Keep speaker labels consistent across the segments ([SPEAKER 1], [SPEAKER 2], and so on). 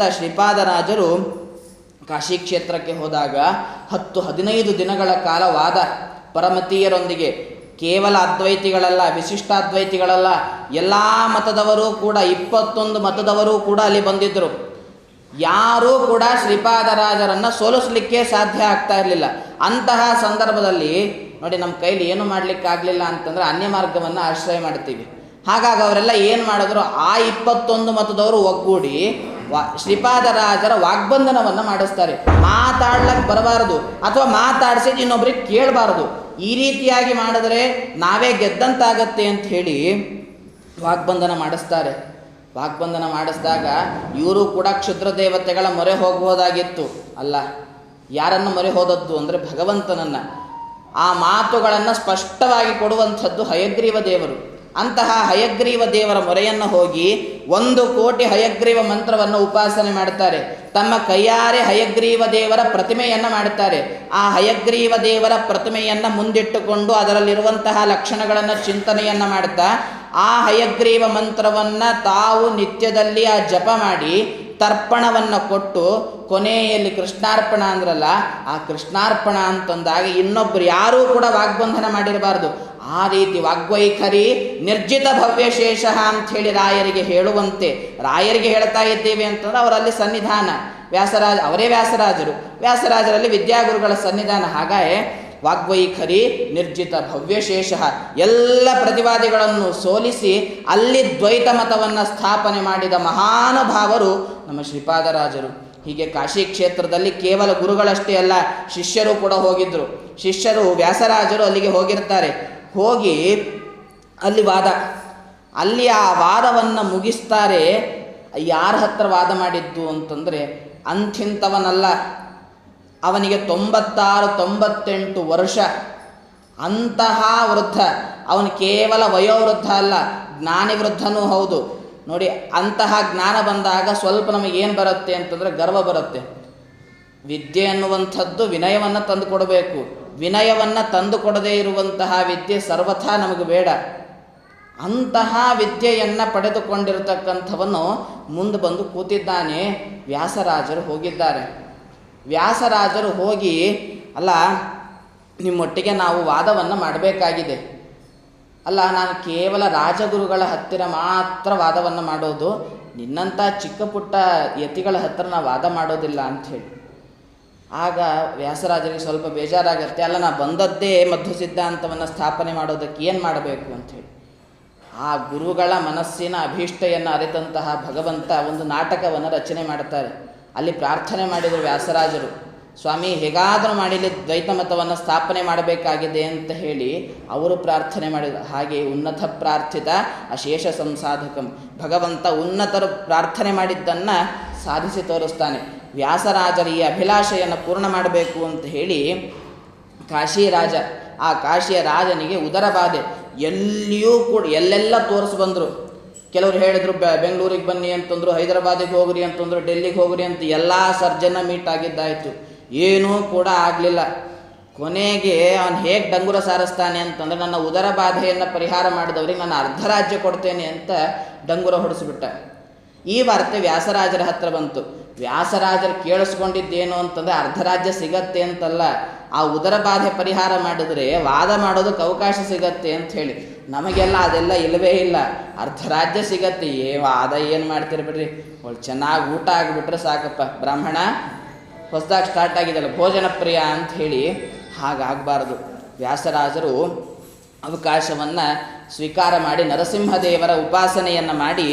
[SPEAKER 1] ಆದ್ದರಿಂದ ಶ್ರೀಪಾದರಾಜರು ಕಾಶಿ ಕ್ಷೇತ್ರಕ್ಕೆ ಹೋದಾಗ ಹತ್ತು ಹದಿನೈದು ದಿನಗಳ ಕಾಲ ವಾದ ಪರಮತೀಯರೊಂದಿಗೆ ಕೇವಲ ಅದ್ವೈತಿಗಳಲ್ಲ, ವಿಶಿಷ್ಟಾದ್ವೈತಿಗಳಲ್ಲ, ಎಲ್ಲ ಮತದವರು ಕೂಡ, ಇಪ್ಪತ್ತೊಂದು ಮತದವರು ಕೂಡ ಅಲ್ಲಿ ಬಂದಿದ್ದರು ಯಾರೂ ಕೂಡ ಶ್ರೀಪಾದರಾಜರನ್ನು ಸೋಲಿಸಲಿಕ್ಕೆ ಸಾಧ್ಯ ಆಗ್ತಾ ಇರಲಿಲ್ಲ. ಅಂತಹ ಸಂದರ್ಭದಲ್ಲಿ ನೋಡಿ ನಮ್ಮ ಕೈಲಿ ಏನು ಮಾಡಲಿಕ್ಕಾಗಲಿಲ್ಲ ಅಂತಂದರೆ ಅನ್ಯ ಮಾರ್ಗವನ್ನು ಆಶ್ರಯ ಮಾಡ್ತೀವಿ ಹಾಗಾಗಿ ಅವರೆಲ್ಲ ಏನು ಮಾಡಿದ್ರು? ಆ ಇಪ್ಪತ್ತೊಂದು ಮತದವರು ಒಗ್ಗೂಡಿ ವಾ ಶ್ರೀಪಾದರಾಜರ ವಾಗ್ಬಂಧನವನ್ನು ಮಾಡಿಸ್ತಾರೆ. ಮಾತಾಡ್ಲಕ್ಕೆ ಬರಬಾರದು ಅಥವಾ ಮಾತಾಡಿಸಿ ಇನ್ನೊಬ್ರಿಗೆ ಕೇಳಬಾರದು. ಈ ರೀತಿಯಾಗಿ ಮಾಡಿದ್ರೆ ನಾವೇ ಗೆದ್ದಂತಾಗತ್ತೆ ಅಂತ ಹೇಳಿ ವಾಗ್ಬಂಧನ ಮಾಡಿಸ್ತಾರೆ. ವಾಗ್ಬಂಧನ ಮಾಡಿಸಿದಾಗ ಇವರು ಕೂಡ ಕ್ಷುದ್ರ ದೇವತೆಗಳ ಮೊರೆ ಹೋಗಬಹುದಾಗಿತ್ತು ಅಲ್ಲ, ಯಾರನ್ನು ಮೊರೆ ಹೋದದ್ದು ಅಂದರೆ ಭಗವಂತನನ್ನು. ಆ ಮಾತುಗಳನ್ನು ಸ್ಪಷ್ಟವಾಗಿ ಕೊಡುವಂಥದ್ದು ಹಯಗ್ರೀವ ದೇವರು. ಅಂತಹ ಹಯಗ್ರೀವ ದೇವರ ಮೊರೆಯನ್ನು ಹೋಗಿ ಒಂದು ಕೋಟಿ ಹಯಗ್ರೀವ ಮಂತ್ರವನ್ನು ಉಪಾಸನೆ ಮಾಡುತ್ತಾರೆ. ತಮ್ಮ ಕೈಯಾರೆ ಹಯಗ್ರೀವ ದೇವರ ಪ್ರತಿಮೆಯನ್ನು ಮಾಡುತ್ತಾರೆ. ಆ ಹಯಗ್ರೀವ ದೇವರ ಪ್ರತಿಮೆಯನ್ನು ಮುಂದಿಟ್ಟುಕೊಂಡು ಅದರಲ್ಲಿರುವಂತಹ ಲಕ್ಷಣಗಳನ್ನು ಚಿಂತನೆಯನ್ನು ಮಾಡುತ್ತಾ ಆ ಹಯಗ್ರೀವ ಮಂತ್ರವನ್ನು ತಾವು ನಿತ್ಯದಲ್ಲಿ ಆ ಜಪ ಮಾಡಿ ತರ್ಪಣವನ್ನು ಕೊಟ್ಟು ಕೊನೆಯಲ್ಲಿ ಕೃಷ್ಣಾರ್ಪಣ ಅಂದ್ರಲ್ಲ, ಆ ಕೃಷ್ಣಾರ್ಪಣ ಅಂತಂದಾಗ ಇನ್ನೊಬ್ಬರು ಯಾರೂ ಕೂಡ ವಾಗ್ಬಂಧನ ಮಾಡಿರಬಾರ್ದು. ಆ ರೀತಿ ವಾಗ್ವೈಖರಿ, ನಿರ್ಜಿತ ಭವ್ಯಶೇಷ ಅಂಥೇಳಿ ರಾಯರಿಗೆ ಹೇಳುವಂತೆ, ರಾಯರಿಗೆ ಹೇಳ್ತಾ ಇದ್ದೇವೆ ಅಂತಂದ್ರೆ ಅವರಲ್ಲಿ ಸನ್ನಿಧಾನ. ವ್ಯಾಸರಾಜ, ಅವರೇ ವ್ಯಾಸರಾಜರು. ವ್ಯಾಸರಾಜರಲ್ಲಿ ವಿದ್ಯಾಗುರುಗಳ ಸನ್ನಿಧಾನ. ಹಾಗಾಯೇ ವಾಗ್ವೈಖರಿ, ನಿರ್ಜಿತ ಭವ್ಯಶೇಷ, ಎಲ್ಲ ಪ್ರತಿವಾದಿಗಳನ್ನು ಸೋಲಿಸಿ ಅಲ್ಲಿ ದ್ವೈತ ಮತವನ್ನು ಸ್ಥಾಪನೆ ಮಾಡಿದ ಮಹಾನುಭಾವರು ನಮ್ಮ ಶ್ರೀಪಾದರಾಜರು. ಹೀಗೆ ಕಾಶಿ ಕ್ಷೇತ್ರದಲ್ಲಿ ಕೇವಲ ಗುರುಗಳಷ್ಟೇ ಅಲ್ಲ, ಶಿಷ್ಯರು ಕೂಡ ಹೋಗಿದ್ದರು ಶಿಷ್ಯರು, ವ್ಯಾಸರಾಜರು ಅಲ್ಲಿಗೆ ಹೋಗಿರ್ತಾರೆ. ಹೋಗಿ ಅಲ್ಲಿ ವಾದ. ಅಲ್ಲಿ ಆ ವಾದವನ್ನು ಮುಗಿಸ್ತಾರೆ. ಯಾರ ಹತ್ರ ವಾದ ಮಾಡಿದ್ದು ಅಂತಂದರೆ ಅಂಥಿಂಥವನಲ್ಲ. ಅವನಿಗೆ ತೊಂಬತ್ತಾರು, ತೊಂಬತ್ತೆಂಟು ವರ್ಷ. ಅಂತಹ ವೃದ್ಧ. ಅವನು ಕೇವಲ ವಯೋವೃದ್ಧ ಅಲ್ಲ ಜ್ಞಾನಿ ವೃದ್ಧನೂ ಹೌದು. ನೋಡಿ, ಅಂತಹ ಜ್ಞಾನ ಬಂದಾಗ ಸ್ವಲ್ಪ ನಮಗೇನು ಬರುತ್ತೆ ಅಂತಂದರೆ ಗರ್ವ ಬರುತ್ತೆ. ವಿದ್ಯೆ ಅನ್ನುವಂಥದ್ದು ವಿನಯವನ್ನು ತಂದು ಕೊಡಬೇಕು. ವಿನಯವನ್ನು ತಂದು ಕೊಡದೇ ಇರುವಂತಹ ವಿದ್ಯೆ ಸರ್ವಥಾ ನಮಗೆ ಬೇಡ. ಅಂತಹ ವಿದ್ಯೆಯನ್ನು ಪಡೆದುಕೊಂಡಿರತಕ್ಕಂಥವನು ಮುಂದೆ ಬಂದು ಕೂತಿದ್ದಾನೆ. ವ್ಯಾಸರಾಜರು ಹೋಗಿದ್ದಾರೆ. ವ್ಯಾಸರಾಜರು ಹೋಗಿ, ಅಲ್ಲ, ನಿಮ್ಮೊಟ್ಟಿಗೆ ನಾವು ವಾದವನ್ನು ಮಾಡಬೇಕಾಗಿದೆ. ಅಲ್ಲ, ನಾನು ಕೇವಲ ರಾಜಗುರುಗಳ ಹತ್ತಿರ ಮಾತ್ರ ವಾದವನ್ನು ಮಾಡೋದು. ನಿನ್ನಂಥ ಚಿಕ್ಕ ಪುಟ್ಟ ಯತಿಗಳ ಹತ್ತಿರ ನಾವು ವಾದ ಮಾಡೋದಿಲ್ಲ ಅಂಥೇಳಿ ಆಗ ವ್ಯಾಸರಾಜರಿಗೆ ಸ್ವಲ್ಪ ಬೇಜಾರಾಗುತ್ತೆ. ಅಲ್ಲ, ನಾ ಬಂದದ್ದೇ ಮಧ್ವ ಸಿದ್ಧಾಂತವನ್ನು ಸ್ಥಾಪನೆ ಮಾಡೋದಕ್ಕೆ ಏನು ಮಾಡಬೇಕು ಅಂಥೇಳಿ ಆ ಗುರುಗಳ ಮನಸ್ಸಿನ ಅಭೀಷ್ಟೆಯನ್ನು ಅರಿತಂತಹ ಭಗವಂತ ಒಂದು ನಾಟಕವನ್ನು ರಚನೆ ಮಾಡ್ತಾರೆ. ಅಲ್ಲಿ ಪ್ರಾರ್ಥನೆ ಮಾಡಿದರು ವ್ಯಾಸರಾಜರು. ಸ್ವಾಮಿ, ಹೇಗಾದರೂ ಮಾಡಿಲಿ ದ್ವೈತ ಮತವನ್ನು ಸ್ಥಾಪನೆ ಮಾಡಬೇಕಾಗಿದೆ ಅಂತ ಹೇಳಿ ಅವರು ಪ್ರಾರ್ಥನೆ ಮಾಡಿದರು ಹಾಗೆ ಉನ್ನತ ಪ್ರಾರ್ಥಿತ ಅಶೇಷ ಸಂಸಾಧಕಂ. ಭಗವಂತ ಉನ್ನತರು ಪ್ರಾರ್ಥನೆ ಮಾಡಿದ್ದನ್ನು ಸಾಧಿಸಿ ತೋರಿಸ್ತಾನೆ. ವ್ಯಾಸರಾಜರ ಈ ಅಭಿಲಾಷೆಯನ್ನು ಪೂರ್ಣ ಮಾಡಬೇಕು ಅಂತ ಹೇಳಿ ಕಾಶಿ ರಾಜ, ಆ ಕಾಶಿಯ ರಾಜನಿಗೆ ಉದರ ಬಾಧೆ. ಎಲ್ಲಿಯೂ ಕೂಡ, ಎಲ್ಲೆಲ್ಲ ತೋರಿಸಿ ಬಂದರು. ಕೆಲವರು ಹೇಳಿದ್ರು ಬೆಂಗಳೂರಿಗೆ ಬನ್ನಿ ಅಂತಂದ್ರು, ಹೈದರಾಬಾದಿಗೆ ಹೋಗ್ರಿ ಅಂತಂದ್ರು, ಡೆಲ್ಲಿಗೆ ಹೋಗ್ರಿ ಅಂತ ಎಲ್ಲ ಸರ್ಜನ ಮೀಟ್ ಆಗಿದ್ದಾಯಿತು. ಏನೂ ಕೂಡ ಆಗಲಿಲ್ಲ. ಕೊನೆಗೆ ಅವನು ಹೇಗೆ ಡಂಗುರ ಸಾರಿಸ್ತಾನೆ ಅಂತಂದ್ರೆ ನನ್ನ ಉದರ ಬಾಧೆಯನ್ನು ಪರಿಹಾರ ಮಾಡಿದವ್ರಿಗೆ ನಾನು ಅರ್ಧ ರಾಜ್ಯ ಕೊಡ್ತೇನೆ ಅಂತ ಡಂಗುರ ಹೊಡೆಸಿಬಿಟ್ಟ. ಈ ವಾರ್ತೆ ವ್ಯಾಸರಾಜರ ಹತ್ರ ಬಂತು. ವ್ಯಾಸರಾಜರು ಕೇಳಿಸ್ಕೊಂಡಿದ್ದೇನು ಅಂತಂದರೆ ಅರ್ಧ ರಾಜ್ಯ ಸಿಗತ್ತೆ ಅಂತಲ್ಲ. ಆ ಉದರ ಬಾಧೆ ಪರಿಹಾರ ಮಾಡಿದರೆ ವಾದ ಮಾಡೋದಕ್ಕೆ ಅವಕಾಶ ಸಿಗತ್ತೆ ಅಂತ ಹೇಳಿ. ನಮಗೆಲ್ಲ ಅದೆಲ್ಲ ಇಲ್ಲವೇ ಇಲ್ಲ. ಅರ್ಧ ರಾಜ್ಯ ಸಿಗತ್ತೆ. ಏ ವಾದ ಏನು ಮಾಡ್ತೀರಿ ಬಿಡ್ರಿ. ಒಳ್ಳೆ ಚೆನ್ನಾಗಿ ಊಟ ಆಗಿಬಿಟ್ರೆ ಸಾಕಪ್ಪ. ಬ್ರಾಹ್ಮಣ ಹೊಸದಾಗಿ ಸ್ಟಾರ್ಟ್ ಆಗಿದೆಯಲ್ಲ, ಭೋಜನ ಪ್ರಿಯ ಅಂತ ಹೇಳಿ ಹಾಗಾಗಬಾರದು. ವ್ಯಾಸರಾಜರು ಅವಕಾಶವನ್ನು ಸ್ವೀಕಾರ ಮಾಡಿ ನರಸಿಂಹದೇವರ ಉಪಾಸನೆಯನ್ನು ಮಾಡಿ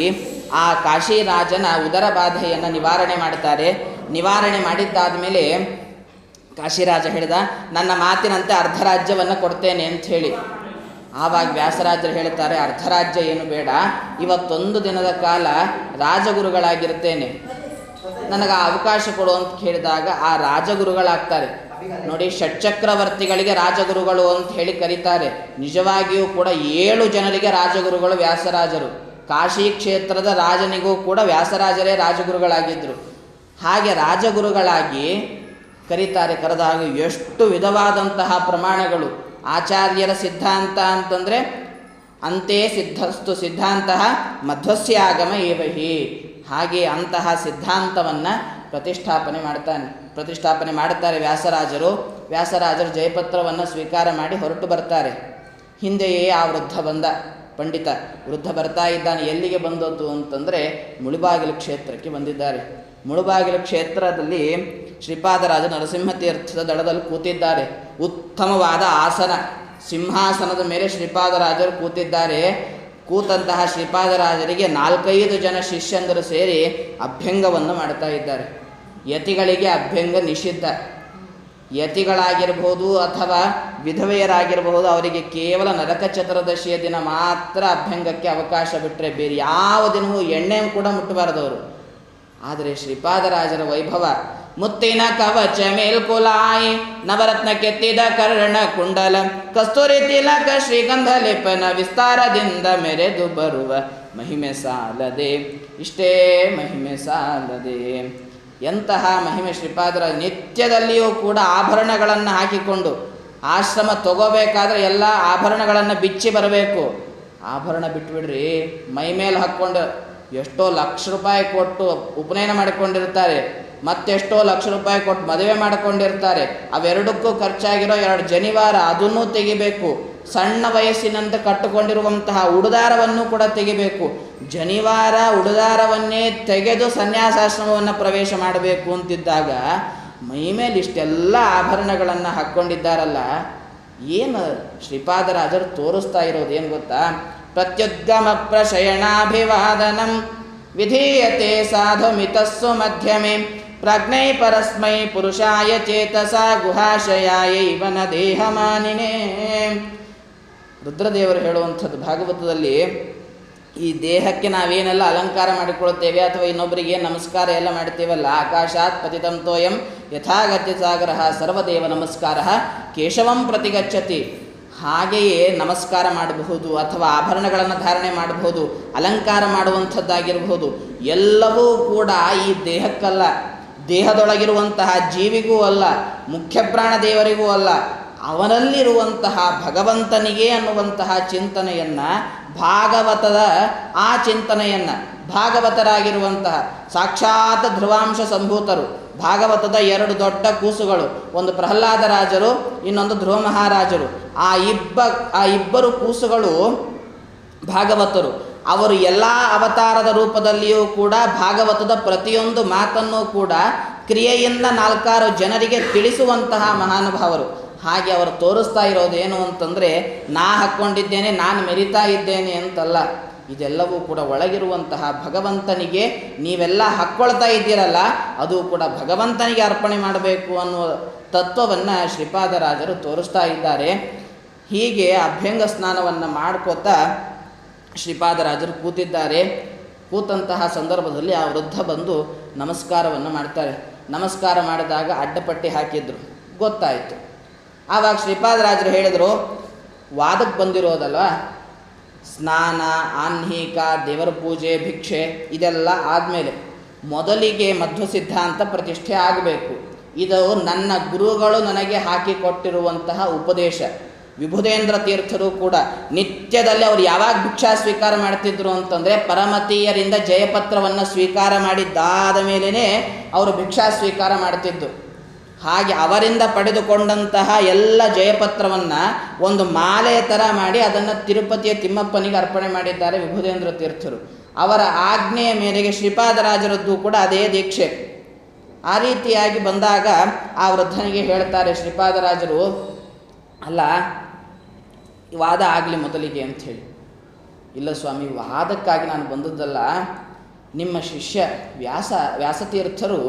[SPEAKER 1] ಆ ಕಾಶಿರಾಜನ ಉದರ ಬಾಧೆಯನ್ನು ನಿವಾರಣೆ ಮಾಡ್ತಾರೆ ನಿವಾರಣೆ ಮಾಡಿದ್ದಾದ ಮೇಲೆ ಕಾಶಿರಾಜ ಹೇಳಿದ, ನನ್ನ ಮಾತಿನಂತೆ ಅರ್ಧ ರಾಜ್ಯವನ್ನು ಕೊಡ್ತೇನೆ ಅಂತ ಹೇಳಿ. ಆವಾಗ ವ್ಯಾಸರಾಜರು ಹೇಳ್ತಾರೆ ಅರ್ಧ ರಾಜ್ಯ ಏನು ಬೇಡ, ಇವತ್ತೊಂದು ದಿನದ ಕಾಲ ರಾಜಗುರುಗಳಾಗಿರ್ತೇನೆ. ನನಗೆ ಅವಕಾಶ ಕೊಡು ಅಂತ ಕೇಳಿದಾಗ ಆ ರಾಜಗುರುಗಳಾಗ್ತಾರೆ. ನೋಡಿ, ಷಟ್ಚಕ್ರವರ್ತಿಗಳಿಗೆ ರಾಜಗುರುಗಳು ಅಂತ ಹೇಳಿ ಕರೀತಾರೆ. ನಿಜವಾಗಿಯೂ ಕೂಡ ಏಳು ಜನರಿಗೆ ರಾಜಗುರುಗಳು ವ್ಯಾಸರಾಜರು. ಕಾಶಿ ಕ್ಷೇತ್ರದ ರಾಜನಿಗೂ ಕೂಡ ವ್ಯಾಸರಾಜರೇ ರಾಜಗುರುಗಳಾಗಿದ್ದರು ಹಾಗೆ ರಾಜಗುರುಗಳಾಗಿ ಕರೀತಾರೆ ಕರೆದಾಗ ಎಷ್ಟು ವಿಧವಾದಂತಹ ಪ್ರಮಾಣಗಳು. ಆಚಾರ್ಯರ ಸಿದ್ಧಾಂತ ಅಂತಂದರೆ, ಅಂತೆ ಸಿದ್ಧಸ್ತು ಸಿದ್ಧಾಂತ ಮಧ್ವಸ್ಯಾಗಮ ಏವಹಿ. ಹಾಗೆ ಅಂತಹ ಸಿದ್ಧಾಂತವನ್ನು ಪ್ರತಿಷ್ಠಾಪನೆ ಮಾಡ್ತಾನೆ. ಪ್ರತಿಷ್ಠಾಪನೆ ಮಾಡುತ್ತಾರೆ ವ್ಯಾಸರಾಜರು. ವ್ಯಾಸರಾಜರು ಜಯಪತ್ರವನ್ನು ಸ್ವೀಕಾರ ಮಾಡಿ ಹೊರಟು ಬರ್ತಾರೆ. ಹಿಂದೆಯೇ ಆ ವೃದ್ಧ ಬಂದ. ಪಂಡಿತ, ವೃದ್ಧ ಬರ್ತಾ ಇದ್ದಾನೆ. ಎಲ್ಲಿಗೆ ಬಂದದ್ದು ಅಂತಂದರೆ ಮುಳುಬಾಗಿಲು ಕ್ಷೇತ್ರಕ್ಕೆ ಬಂದಿದ್ದಾರೆ. ಮುಳುಬಾಗಿಲು ಕ್ಷೇತ್ರದಲ್ಲಿ ಶ್ರೀಪಾದರಾಜ ನರಸಿಂಹ ತೀರ್ಥದ ದಳದಲ್ಲಿ ಕೂತಿದ್ದಾರೆ. ಉತ್ತಮವಾದ ಆಸನ. ಸಿಂಹಾಸನದ ಮೇಲೆ ಶ್ರೀಪಾದರಾಜರು ಕೂತಿದ್ದಾರೆ. ಕೂತಂತಹ ಶ್ರೀಪಾದರಾಜರಿಗೆ ನಾಲ್ಕೈದು ಜನ ಶಿಷ್ಯಂದರು ಸೇರಿ ಅಭ್ಯಂಗವನ್ನು ಮಾಡ್ತಾ ಇದ್ದಾರೆ. ಯತಿಗಳಿಗೆ ಅಭ್ಯಂಗ ನಿಷಿದ್ಧ. ಯತಿಗಳಾಗಿರಬಹುದು ಅಥವಾ ವಿಧವೆಯರಾಗಿರಬಹುದು ಅವರಿಗೆ ಕೇವಲ ನರಕ ಚತುರ್ದಶಿಯ ದಿನ ಮಾತ್ರ ಅಭ್ಯಂಗಕ್ಕೆ ಅವಕಾಶ ಬಿಟ್ಟರೆ ಬೇರೆ ಯಾವ ದಿನವೂ ಎಣ್ಣೆ ಕೂಡ ಮುಟ್ಟಬಾರದವರು ಆದರೆ ಶ್ರೀಪಾದರಾಜರ ವೈಭವ ಮುತ್ತಿನ ಕವಚ ಮೇಲ್ಕುಲಾಯಿ ನವರತ್ನ ಕೆತ್ತಿದ ಕರ್ಣ ಕುಂಡಲ, ಕಸ್ತೂರಿ ತಿಲಕ ಶ್ರೀಗಂಧ ಲೇಪನ ವಿಸ್ತಾರದಿಂದ ಮೆರೆದು ಬರುವ ಮಹಿಮೆ ಸಾಲದೆ, ಇಷ್ಟೇ ಮಹಿಮೆ ಸಾಲದೆ. ಎಂತಹ ಮಹಿಮೆ ಶ್ರೀಪಾದರ ನಿತ್ಯದಲ್ಲಿಯೂ ಕೂಡ ಆಭರಣಗಳನ್ನು ಹಾಕಿಕೊಂಡು ಆಶ್ರಮ ತಗೋಬೇಕಾದ್ರೆ ಎಲ್ಲ ಆಭರಣಗಳನ್ನು ಬಿಚ್ಚಿ ಬರಬೇಕು. ಆಭರಣ ಬಿಟ್ಬಿಡ್ರಿ, ಮೈ ಮೇಲೆ ಹಾಕ್ಕೊಂಡು ಎಷ್ಟೋ ಲಕ್ಷ ರೂಪಾಯಿ ಕೊಟ್ಟು ಉಪನಯನ ಮಾಡಿಕೊಂಡಿರ್ತಾರೆ. ಮತ್ತೆಷ್ಟೋ ಲಕ್ಷ ರೂಪಾಯಿ ಕೊಟ್ಟು ಮದುವೆ ಮಾಡಿಕೊಂಡಿರ್ತಾರೆ. ಅವೆರಡಕ್ಕೂ ಖರ್ಚಾಗಿರೋ ಎರಡು ಜನಿವಾರ ಅದನ್ನೂ ತೆಗಿಬೇಕು. ಸಣ್ಣ ವಯಸ್ಸಿನಂತೆ ಕಟ್ಟುಕೊಂಡಿರುವಂತಹ ಉಡುದಾರವನ್ನು ಕೂಡ ತೆಗಿಬೇಕು. ಜನಿವಾರ ಉಡುದಾರವನ್ನೇ ತೆಗೆದು ಸನ್ಯಾಸಾಶ್ರಮವನ್ನು ಪ್ರವೇಶ ಮಾಡಬೇಕು ಅಂತಿದ್ದಾಗ ಮೈಮೇಲೆ ಇಷ್ಟೆಲ್ಲ ಆಭರಣಗಳನ್ನು ಹಾಕ್ಕೊಂಡಿದ್ದಾರಲ್ಲ ಏನು ಶ್ರೀಪಾದರಾಜರು ತೋರಿಸ್ತಾ ಇರೋದು ಏನು ಗೊತ್ತಾ? ಪ್ರತ್ಯುದ್ಗಮ ಪ್ರಶಯಣಾಭಿವಾದನಂ ವಿಧೀಯತೆ ಸಾಧುಮಿತಸ್ಸು ಮಧ್ಯಮೆ. ಪ್ರಜ್ಞೈ ಪರಸ್ಮೈ ಪುರುಷಾಯ ಚೇತಸ ಗುಹಾಶಯಾಯ ಇವನ ದೇಹಮಾನಿನೇ. ರುದ್ರದೇವರು ಹೇಳುವಂಥದ್ದು ಭಾಗವತದಲ್ಲಿ ಈ ದೇಹಕ್ಕೆ ನಾವೇನೆಲ್ಲ ಅಲಂಕಾರ ಮಾಡಿಕೊಳ್ಳುತ್ತೇವೆ ಅಥವಾ ಇನ್ನೊಬ್ಬರಿಗೆ ನಮಸ್ಕಾರ ಎಲ್ಲ ಮಾಡ್ತೇವಲ್ಲ? ಆಕಾಶಾತ್ ಪತಿತಂತೋಯಂ ಯಥಾಗತ್ಯ ಸಾಗರ ಸರ್ವದೇವ ನಮಸ್ಕಾರ ಕೇಶವಂ ಪ್ರತಿಗಚ್ಚತಿ. ಹಾಗೆಯೇ ನಮಸ್ಕಾರ ಮಾಡಬಹುದು ಅಥವಾ ಆಭರಣಗಳನ್ನು ಧಾರಣೆ ಮಾಡಬಹುದು, ಅಲಂಕಾರ ಮಾಡುವಂಥದ್ದಾಗಿರಬಹುದು. ಎಲ್ಲವೂ ಕೂಡ ಈ ದೇಹಕ್ಕಲ್ಲ. ದೇಹದೊಳಗಿರುವಂತಹ ಜೀವಿಗೂ ಅಲ್ಲ, ಮುಖ್ಯ ಪ್ರಾಣ ದೇವರಿಗೂ ಅಲ್ಲ, ಅವನಲ್ಲಿರುವಂತಹ ಭಗವಂತನಿಗೆ ಅನ್ನುವಂತಹ ಚಿಂತನೆಯನ್ನು, ಭಾಗವತದ ಆ ಚಿಂತನೆಯನ್ನು, ಭಾಗವತರಾಗಿರುವಂತಹ ಸಾಕ್ಷಾತ್ ಧ್ರುವಾಂಶ ಸಂಭೂತರು, ಭಾಗವತದ ಎರಡು ದೊಡ್ಡ ಕೂಸುಗಳು, ಒಂದು ಪ್ರಹ್ಲಾದ ರಾಜರು, ಇನ್ನೊಂದು ಧ್ರುವ ಮಹಾರಾಜರು. ಆ ಇಬ್ಬ, ಆ ಇಬ್ಬರು ಕೂಸುಗಳು ಭಾಗವತರು. ಅವರು ಎಲ್ಲ ಅವತಾರದ ರೂಪದಲ್ಲಿಯೂ ಕೂಡ ಭಾಗವತದ ಪ್ರತಿಯೊಂದು ಮಾತನ್ನು ಕೂಡ ಕ್ರಿಯೆಯಿಂದ ನಾಲ್ಕಾರು ಜನರಿಗೆ ತಿಳಿಸುವಂತಹ ಮಹಾನುಭಾವರು. ಹಾಗೆ ಅವರು ತೋರಿಸ್ತಾ ಇರೋದು ಏನು ಅಂತಂದರೆ, ನಾ ಹಾಕ್ಕೊಂಡಿದ್ದೇನೆ, ನಾನು ಮೆರಿತಾ ಇದ್ದೇನೆ ಅಂತಲ್ಲ. ಇದೆಲ್ಲವೂ ಕೂಡ ಒಳಗಿರುವಂತಹ ಭಗವಂತನಿಗೆ ನೀವೆಲ್ಲ ಹಾಕ್ಕೊಳ್ತಾ ಇದ್ದೀರಲ್ಲ, ಅದು ಕೂಡ ಭಗವಂತನಿಗೆ ಅರ್ಪಣೆ ಮಾಡಬೇಕು ಅನ್ನುವ ತತ್ವವನ್ನು ಶ್ರೀಪಾದರಾಜರು ತೋರಿಸ್ತಾ ಇದ್ದಾರೆ. ಹೀಗೆ ಅಭ್ಯಂಗ ಸ್ನಾನವನ್ನು ಮಾಡ್ಕೋತಾ ಶ್ರೀಪಾದರಾಜರು ಕೂತಿದ್ದಾರೆ. ಕೂತಂತಹ ಸಂದರ್ಭದಲ್ಲಿ ಆ ವೃದ್ಧ ಬಂದು ನಮಸ್ಕಾರವನ್ನು ಮಾಡ್ತಾರೆ. ನಮಸ್ಕಾರ ಮಾಡಿದಾಗ ಅಡ್ಡಪಟ್ಟಿ ಹಾಕಿದ್ರು. ಗೊತ್ತಾಯಿತು. ಆವಾಗ ಶ್ರೀಪಾದರಾಜರು ಹೇಳಿದರು ವಾದಕ್ಕೆ ಬಂದಿರೋದಲ್ಲ ಸ್ನಾನ ಆಹ್ನಿಕ ದೇವರ ಪೂಜೆ, ಭಿಕ್ಷೆ, ಇದೆಲ್ಲ ಆದಮೇಲೆ ಮೊದಲಿಗೆ ಮಧ್ವ ಸಿದ್ಧಾಂತ ಪ್ರತಿಷ್ಠೆ ಆಗಬೇಕು. ಇದು ನನ್ನ ಗುರುಗಳು ನನಗೆ ಹಾಕಿಕೊಟ್ಟಿರುವಂತಹ ಉಪದೇಶ. ವಿಭುಧೇಂದ್ರ ತೀರ್ಥರು ಕೂಡ ನಿತ್ಯದಲ್ಲಿ ಅವರು ಯಾವಾಗ ಭಿಕ್ಷಾ ಸ್ವೀಕಾರ ಮಾಡ್ತಿದ್ರು ಅಂತಂದರೆ ಪರಮತೀಯರಿಂದ ಜಯಪತ್ರವನ್ನು ಸ್ವೀಕಾರ ಮಾಡಿದ್ದಾದ ಮೇಲೇ ಅವರು ಭಿಕ್ಷಾ ಸ್ವೀಕಾರ ಮಾಡ್ತಿದ್ದು. ಹಾಗೆ ಅವರಿಂದ ಪಡೆದುಕೊಂಡಂತಹ ಎಲ್ಲ ಜಯಪತ್ರವನ್ನು ಒಂದು ಮಾಲೆ ಥರ ಮಾಡಿ ಅದನ್ನು ತಿರುಪತಿಯ ತಿಮ್ಮಪ್ಪನಿಗೆ ಅರ್ಪಣೆ ಮಾಡಿದ್ದಾರೆ ವಿಭುದೇಂದ್ರ ತೀರ್ಥರು. ಅವರ ಆಜ್ಞೆಯ ಮೇರೆಗೆ ಶ್ರೀಪಾದರಾಜರದ್ದು ಕೂಡ ಅದೇ ದೀಕ್ಷೆ. ಆ ರೀತಿಯಾಗಿ ಬಂದಾಗ ಆ ವೃದ್ಧನಿಗೆ ಹೇಳ್ತಾರೆ ಶ್ರೀಪಾದರಾಜರು, ಅಲ್ಲ ವಾದ ಆಗಲಿ ಮೊದಲಿಗೆ ಅಂಥೇಳಿ ಇಲ್ಲ ಸ್ವಾಮಿ, ವಾದಕ್ಕಾಗಿ ನಾನು ಬಂದದ್ದಲ್ಲ. ನಿಮ್ಮ ಶಿಷ್ಯ ವ್ಯಾಸ, ವ್ಯಾಸತೀರ್ಥರು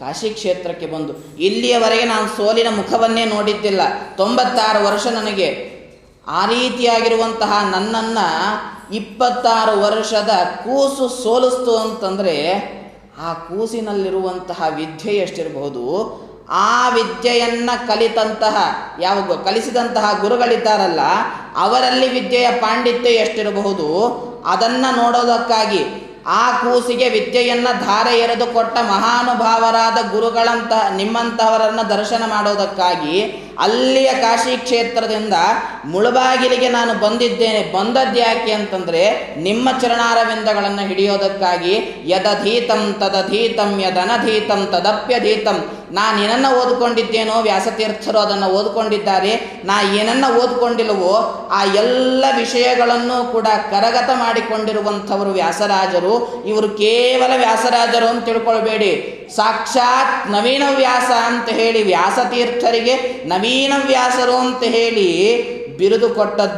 [SPEAKER 1] ಕಾಶಿ ಕ್ಷೇತ್ರಕ್ಕೆ ಬಂದು, ಇಲ್ಲಿಯವರೆಗೆ ನಾನು ಸೋಲಿನ ಮುಖವನ್ನೇ ನೋಡಿದ್ದಿಲ್ಲ. ತೊಂಬತ್ತಾರು ವರ್ಷ ನನಗೆ ಆ ರೀತಿಯಾಗಿರುವಂತಹ ನನ್ನನ್ನು ಇಪ್ಪತ್ತಾರು ವರ್ಷದ ಕೂಸು ಸೋಲಿಸ್ತು ಅಂತಂದರೆ, ಆ ಕೂಸಿನಲ್ಲಿರುವಂತಹ ವಿದ್ಯೆ ಎಷ್ಟಿರಬಹುದು? ಆ ವಿದ್ಯೆಯನ್ನು ಕಲಿತಂತಹ, ಯಾವ ಕಲಿಸಿದಂತಹ ಗುರುಗಳಿದ್ದಾರಲ್ಲ, ಅವರಲ್ಲಿ ವಿದ್ಯೆಯ ಪಾಂಡಿತ್ಯ ಎಷ್ಟಿರಬಹುದು? ಅದನ್ನು ನೋಡೋದಕ್ಕಾಗಿ ಆ ಕೂಸಿಗೆ ವಿದ್ಯೆಯನ್ನು ಧಾರೆ ಎರೆದು ಕೊಟ್ಟ ಮಹಾನುಭಾವರಾದ ಗುರುಗಳಂತಹ ನಿಮ್ಮಂತಹವರನ್ನು ದರ್ಶನ ಮಾಡೋದಕ್ಕಾಗಿ ಅಲ್ಲಿಯ ಕಾಶಿ ಕ್ಷೇತ್ರದಿಂದ ಮುಳುಬಾಗಿಲಿಗೆ ನಾನು ಬಂದಿದ್ದೇನೆ. ಬಂದದ್ಯಾಕೆ ಅಂತಂದರೆ, ನಿಮ್ಮ ಚರಣಾರವಿಂದಗಳನ್ನು ಹಿಡಿಯೋದಕ್ಕಾಗಿ ಯದಧೀತಂ ತದಧೀತಂ ಯದನಧೀತಂ ತದಪ್ಯಧೀತಂ ನಾನು ಏನನ್ನ ಓದ್ಕೊಂಡಿದ್ದೇನೋ ವ್ಯಾಸತೀರ್ಥರು ಅದನ್ನು ಓದ್ಕೊಂಡಿದ್ದಾರೆ, ನಾ ಏನನ್ನ ಓದ್ಕೊಂಡಿಲ್ಲವೋ ಆ ಎಲ್ಲ ವಿಷಯಗಳನ್ನು ಕೂಡ ಕರಗತ ಮಾಡಿಕೊಂಡಿರುವಂಥವರು ವ್ಯಾಸರಾಜರು. ಇವರು ಕೇವಲ ವ್ಯಾಸರಾಜರು ಅಂತ ತಿಳ್ಕೊಳ್ಬೇಡಿ. ಸಾಕ್ಷಾತ್ ನವೀನ ವ್ಯಾಸ ಅಂತ ಹೇಳಿ ವ್ಯಾಸತೀರ್ಥರಿಗೆ ನವೀನ ವ್ಯಾಸರು ಅಂತ ಹೇಳಿ ಬಿರುದು ಕೊಟ್ಟದ್ದು.